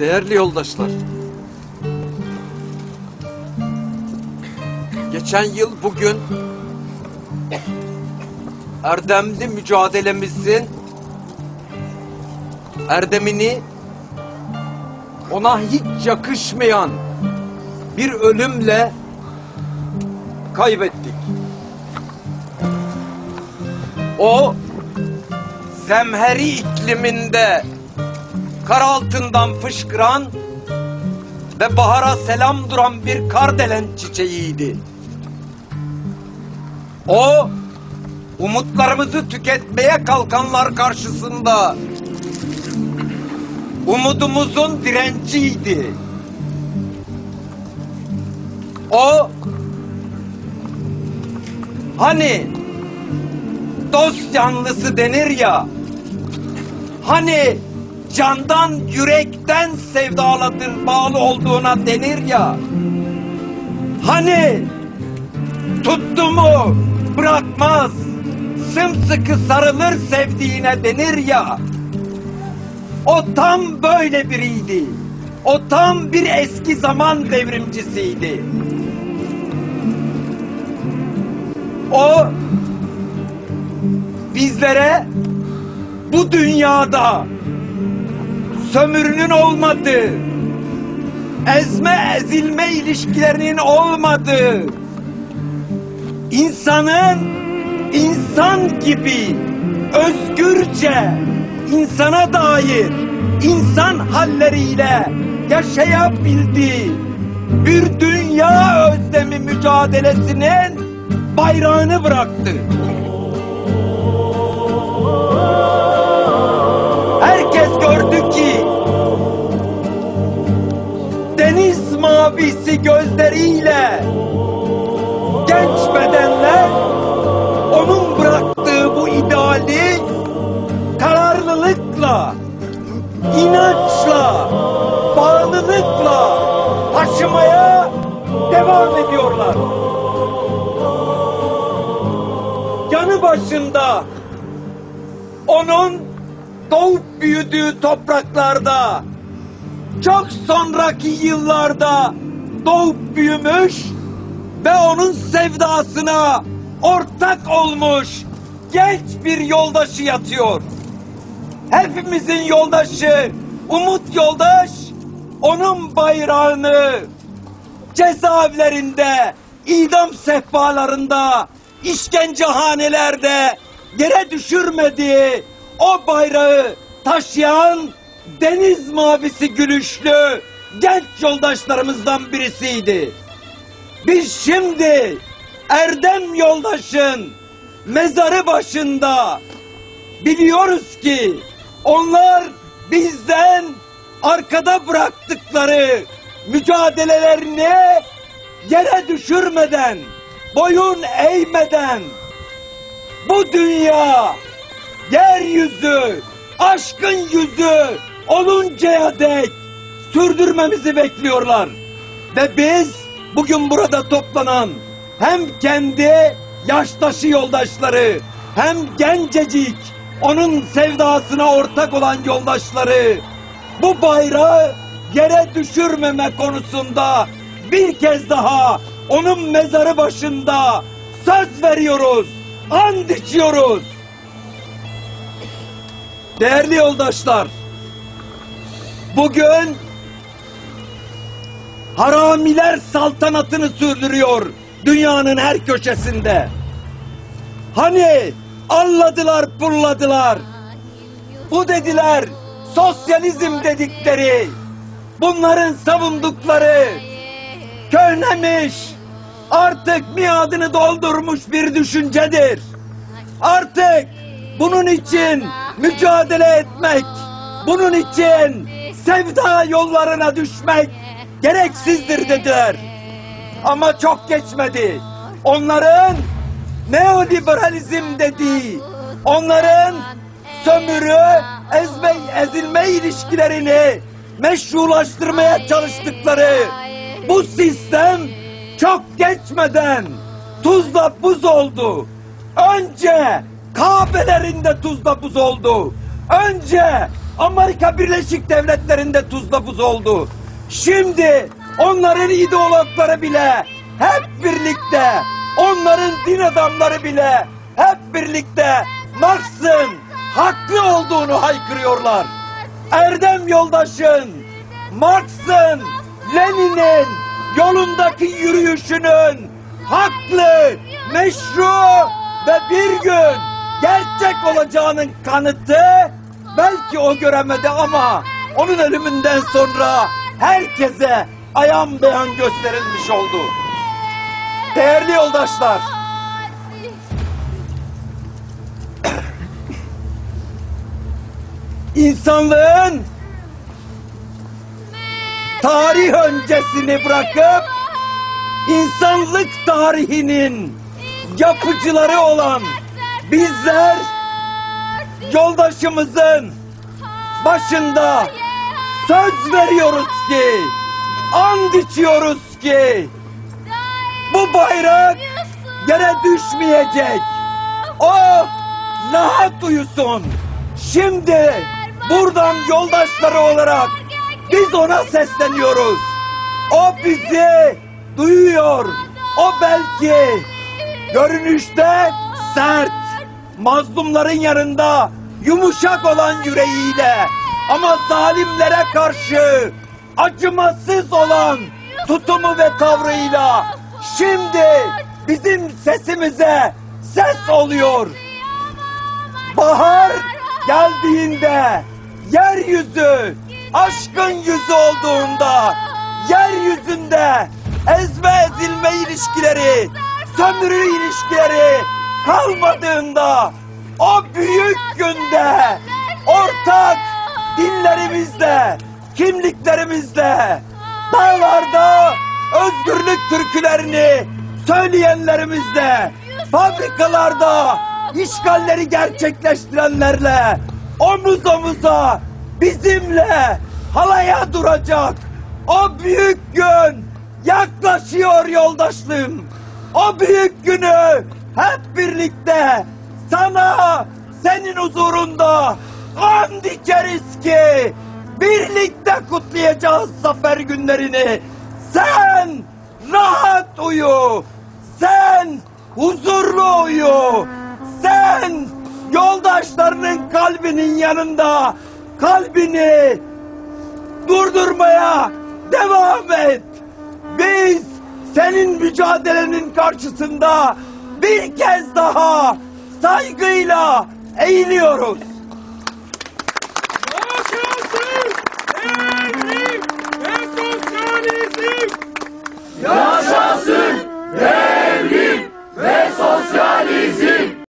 Değerli yoldaşlar. Geçen yıl bugün erdemli mücadelemizin erdemini ona hiç yakışmayan bir ölümle kaybettik. O zemheri ikliminde kar altından fışkıran ve bahara selam duran bir kardelen çiçeğiydi. O umutlarımızı tüketmeye kalkanlar karşısında umudumuzun direnciydi. O hani dost yanlısı denir ya hani candan yürekten sevdalatır bağlı olduğuna denir ya hani tuttu mu bırakmaz sımsıkı sarılır sevdiğine denir ya o tam böyle biriydi. O tam bir eski zaman devrimcisiydi. O bizlere bu dünyada sömürünün olmadığı, ezme ezilme ilişkilerinin olmadığı, insanın insan gibi özgürce insana dair insan halleriyle yaşayabildiği bir dünya özlemi mücadelesinin bayrağını bıraktı. Mavisi gözleriyle genç bedenler onun bıraktığı bu ideali kararlılıkla, inançla, bağlılıkla taşımaya devam ediyorlar. Yanı başında onun doğup büyüdüğü topraklarda çok sonraki yıllarda doğup büyümüş ve onun sevdasına ortak olmuş genç bir yoldaşı yatıyor. Hepimizin yoldaşı Umut Yoldaş onun bayrağını cezaevlerinde, idam sehpalarında, işkencehanelerde yere düşürmediği o bayrağı taşıyan deniz mavisi gülüşlü genç yoldaşlarımızdan birisiydi. Biz şimdi Erdem yoldaşın mezarı başında biliyoruz ki onlar bizden arkada bıraktıkları mücadelelerini yere düşürmeden, boyun eğmeden bu dünya yeryüzü aşkın yüzü oluncaya dek sürdürmemizi bekliyorlar. Ve biz bugün burada toplanan hem kendi yaştaşı yoldaşları hem gencecik onun sevdasına ortak olan yoldaşları bu bayrağı yere düşürmeme konusunda bir kez daha onun mezarı başında söz veriyoruz, and içiyoruz. Değerli yoldaşlar, bugün haramiler saltanatını sürdürüyor dünyanın her köşesinde. Hani alladılar pulladılar. Bu dediler sosyalizm dedikleri bunların savundukları köynemiş artık miadını doldurmuş bir düşüncedir. Artık bunun için mücadele etmek, bunun için sevda yollarına düşmek gereksizdir dediler. Ama çok geçmedi. Onların neoliberalizm dediği, onların sömürü, ezme, ezilme ilişkilerini meşrulaştırmaya çalıştıkları bu sistem çok geçmeden tuzla buz oldu. Önce Kabe'lerinde tuzla buz oldu. Önce Amerika Birleşik Devletleri'nde tuzla buz oldu. Şimdi onların ideologları bile hep birlikte, onların din adamları bile hep birlikte Marx'ın haklı olduğunu haykırıyorlar. Erdem yoldaşın, Marx'ın, Lenin'in yolundaki yürüyüşünün haklı, meşru ve bir gün gerçek olacağının kanıtı belki o göremedi ama onun ölümünden sonra herkese ayan beyan gösterilmiş oldu. Değerli yoldaşlar, insanlığın tarih öncesini bırakıp insanlık tarihinin yapıcıları olan bizler yoldaşımızın başında söz veriyoruz ki and içiyoruz ki bu bayrak yere düşmeyecek. O rahat uyusun. Şimdi buradan yoldaşları olarak biz ona sesleniyoruz. O bizi duyuyor. O belki görünüşte sert, mazlumların yanında yumuşak olan yüreğiyle ama zalimlere karşı acımasız olan tutumu ve tavrıyla şimdi bizim sesimize ses oluyor. Bahar geldiğinde yeryüzü aşkın yüzü olduğunda yeryüzünde ezme ezilme ilişkileri sömürü ilişkileri kalmadığında o büyük günde ortak dinlerimizle kimliklerimizle dağlarda özgürlük türkülerini söyleyenlerimizle fabrikalarda işgalleri gerçekleştirenlerle omuz omuza bizimle halaya duracak. O büyük gün yaklaşıyor yoldaşlığım. O büyük günü hep birlikte sana senin huzurunda and içeriz ki birlikte kutlayacağız zafer günlerini. Sen rahat uyu. Sen huzurlu uyu. Sen yoldaşlarının kalbinin yanında kalbini durdurmaya devam et. Biz senin mücadelenin karşısında bir kez daha saygıyla eğiliyoruz. よし。